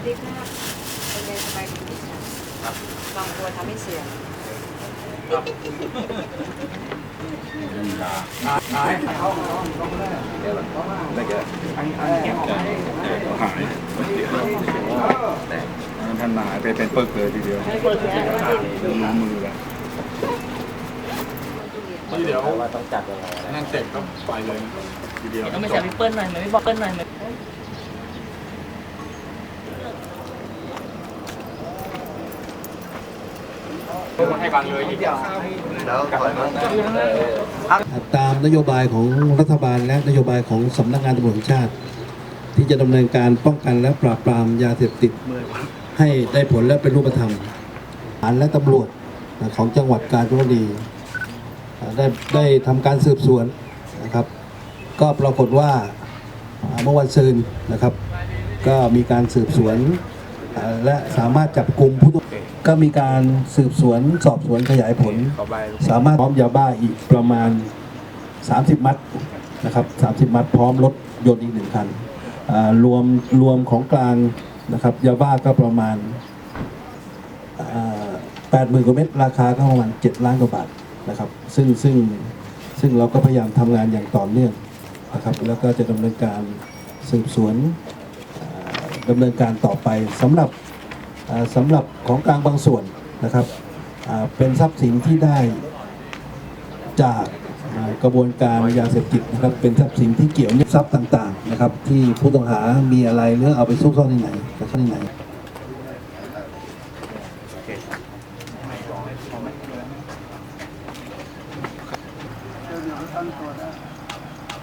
วัดีค่ะเป็นไงสบายดีไหมคะรับบางตัวทำให้เสียงครับหายเขาเขางได้เขามไม่เกิดอันอันเก็บได้หายเสียแต่ท่านหายไปเป็นเปิกเลยทีเดียวรู้มือแล้วที่เดี๋ยวต้องจัดนั่นเสร็จก็ไปเลยทีเดียวต้องไปจับพี่เปิ้ลหน่อยไหมบอกเปิ้ลหน่อยไหม ให้บังเลยอีกตามนโยบายของรัฐบาลและนโยบายของสำนักงานตำรวจแห่งชาติ ที่จะดำเนินการป้องกันและปราบปรามยาเสพติดให้ได้ผลและเป็นรูปธรรมศาลและตำรวจของจังหวัดกาญจนบุรีได้ได้ทำการสืบสวนนะครับ ก็ปรากฏว่าเมื่อวันซืนนะครับ ก็มีการสืบสวนและสามารถจับกลุ่มผู้ต้อง ก็มีการสืบสวนสอบสวนขยายผล สามารถพร้อมยาบ้าอีกประมาณ 30 มัดนะครับ30 มัดพร้อมรถยนต์อีกหนึ่งคันอ่ารวมรวมของกลางนะครับยาบ้าก็ประมาณแปดหมื่นกว่าเม็ดราคาก็ประมาณ7ล้านกว่าบาทนะครับ ซึ่งซึ่งซึ่งเราก็พยายามทำงานอย่างต่อเนื่องนะครับแล้วก็จะดำเนินการสืบสวนอ่าดำเนินการต่อไปสำหรับอ่า สำหรับของกลางบางส่วนนะครับเป็นทรัพย์สินที่ได้จากกระบวนการยาเสพติดนะครับเป็นทรัพย์สินที่เกี่ยวเนื่องทรัพย์ต่างๆนะครับที่ผู้ต้องหามีอะไรหรือเอาไปซุกซ่อนที่ไหนกระทั่ที่ไหน